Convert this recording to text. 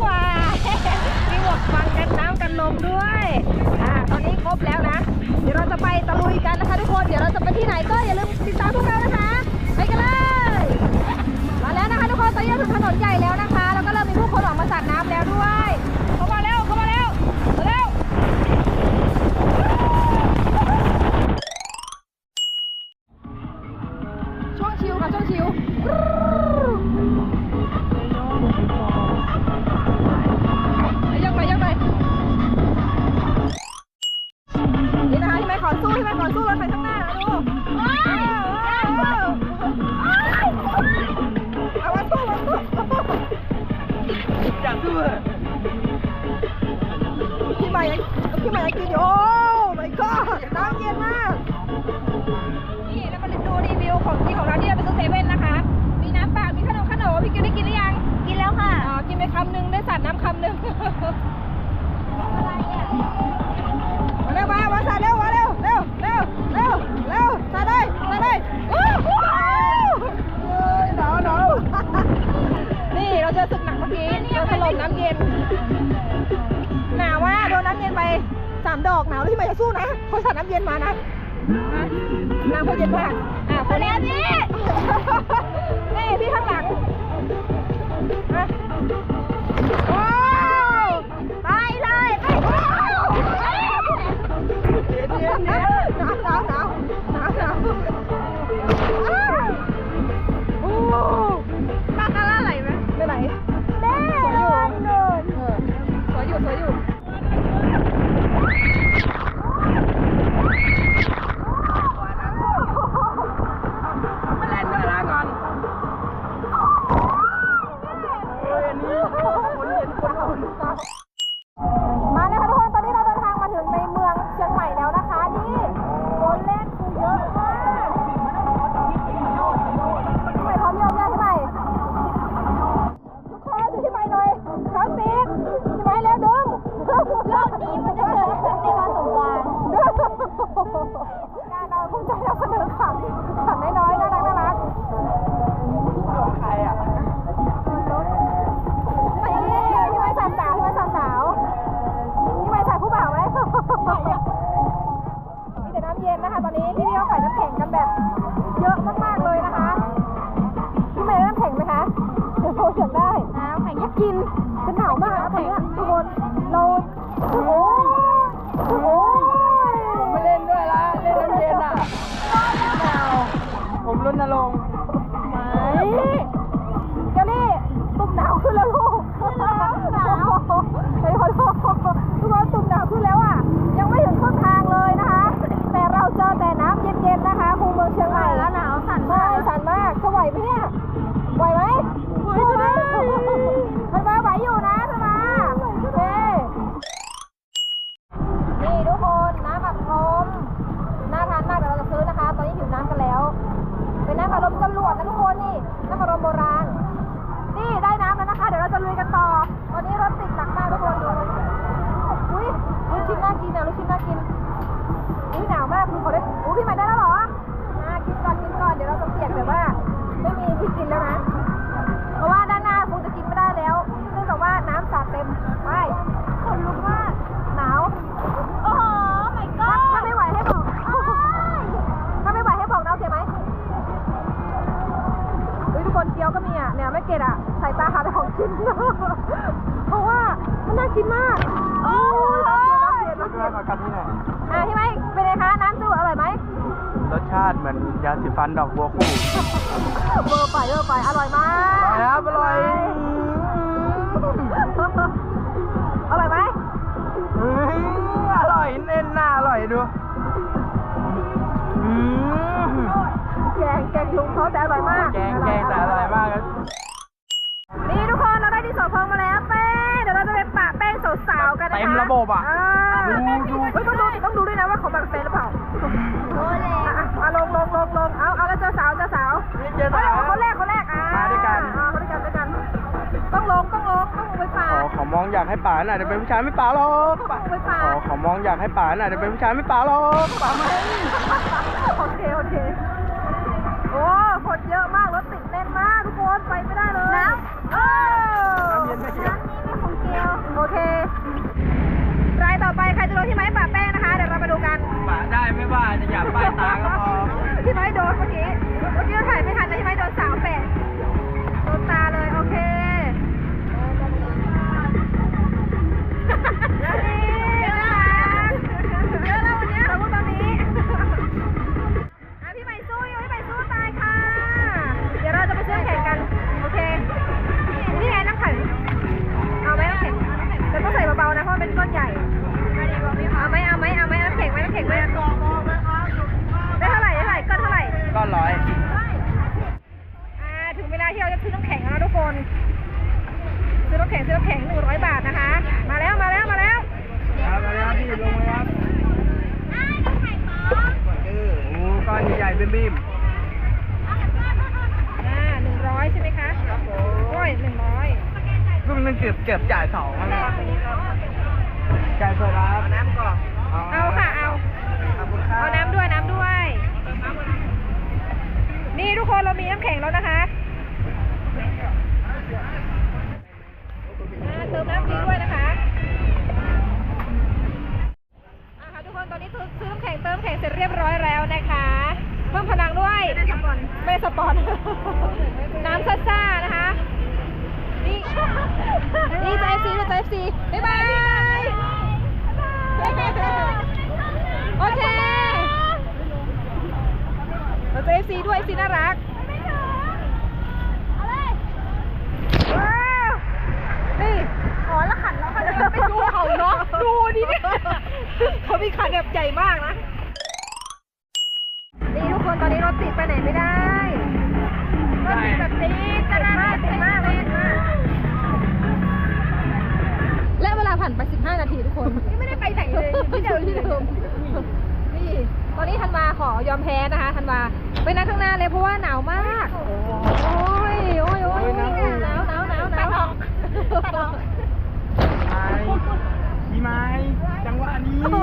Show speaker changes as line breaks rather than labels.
กว่า มีหมวกฟังกันน้ำกันลมด้วย อ่า ตอนนี้คร
บแล้ว
นะ เดี๋ยวเราจะไป
ตะลุ
ย
กันนะคะ
ทุกคน เดี๋ยวเราจะไปที่ไหนก็อย่าลื
มติ
ด อยากสู้เลยพี่ใหม่พี่ใหม่กินอยู่โอ้ my god น้ำเย็นมาก นี่
แล้วมาดูรี
วิวของที่ของร้านที่เราไปซื้อเซเว่นนะคะ มีน้ำเปล่ามีขนมขนมพี่กินได้กินหรือยัง กินแล้วค่ะ อ๋อ กินไปคำหนึ่งได้สัตว์น้ำคำหนึ่งอะไร สามดอกหนาวที่ไม่จะสู้นะเขาสาดน้ำเย็นมานะน้ำเขาเย็น
มา
กอะคนนี้พี่นี่ กกินจะหนาวมากแล้วตอนเนี้ย
รสชาติมากันที่ไหน
อะพี่ไหมเป็นไงคะน้ำจืดอร่อยไหม
รสชาติเหมือนยาสีฟันดอกบัวคู่
เบอร์ไปเบอร์ไปอร่อยมาก
อร่อยครับอร่อย
อร่อยไหม
เฮ้ยอร่อยเน้นหน้าอร่อยดูอืม
แกงแกงลุงเขาแต่อร่อยมาก
แกงแกงแต่อร่อยมากครับ
นี่ทุกคนเราได้ที่สองพงมาแล้วแป้งเดี๋ยวเราจะไปปะแป้งสาวๆกันนะคะ
เต็มระบบอะ
อ่า
ดูดู
เฮ้ยต้องดูต้องดูด้วยนะว่าเขาแบบเป็นหรือเปล่า
โอ้เลย
อะอะอะลงลงลงลงเอาเอาแล้วเจอสาวเจอสาว
นี่เจอสาว
คนแรกคนแรกอะ
มาด้วยกัน
อ่ามาด้วยกันด้วยกัน ต้องลงต้องลงต้องลงไปป่า
ขอขอมองอยากให้ป่าหน่อยจะเป็นผู้ชายไม่ป่าหรอก
ต้องลงไปป่า
ขอขอมองอยากให้ป่าหน่อยจะเป็นผู้ชายไม่ป่าหรอกป่าไหม
โอเคโอเคโอ้คนเยอะมากรถติดแน่นมากทุกคนไปไม่ได้เลยน้ำเออ
น้ำเย็นไม่เย็น
ของเกลโอเค รายต่อไปใครจะ โดนที่ไม้ป่าแป้งนะคะ เดี๋ยวเราไปดูกัน
ป่าได้ไม่ว่าจะอยากป้าย
เกือบเกือ
บจ่ายสองแล้วนะไก่เปิดรับน้ำก่อน
เอาค่ะเอา
ขอบคุณครับ
เอาน้ำด้วยน้ำด้วย นี่ทุกคนเรามีน้ำแข็งแล้วนะคะอ่าเติมน้ำฟรีด้วยนะคะอ่าค่ะทุกคนตอนนี้ซื้อซื้อน้ำแข็งเติมน้ำแข็งเสร็จเรียบร้อยแล้วนะคะ เพิ่มพลังด้วย ไม่ได้สปอนไม่ได้สปอนน้ำซ่าๆนะคะ นี่ นี่ใจซีด้วยใจซีบ๊ายบาย โอเคเราจะเอฟซีด้วยซีน่ารักว้าวนี่
อ๋อแล้วขันแล้วค่ะ
ไปดูเขาเนาะ ดูดิเนี่ยเขามีขันแบบใหญ่มากนะ ทีทุกคน
ไม่ได้ไปไหนเลยอยู่ที่เดิม
ที่เดิมนี่ตอนนี้ธันวาขอยอมแพ้นะคะธันวาไปนั่งข้างหน้าเลยเพราะว่าหนาวมาก โอ้ยโอ้ยโอ้ยหนาวหนาวหนาวหนาว
ไม้พี่ไม้จังหวะนี้
โอ้โห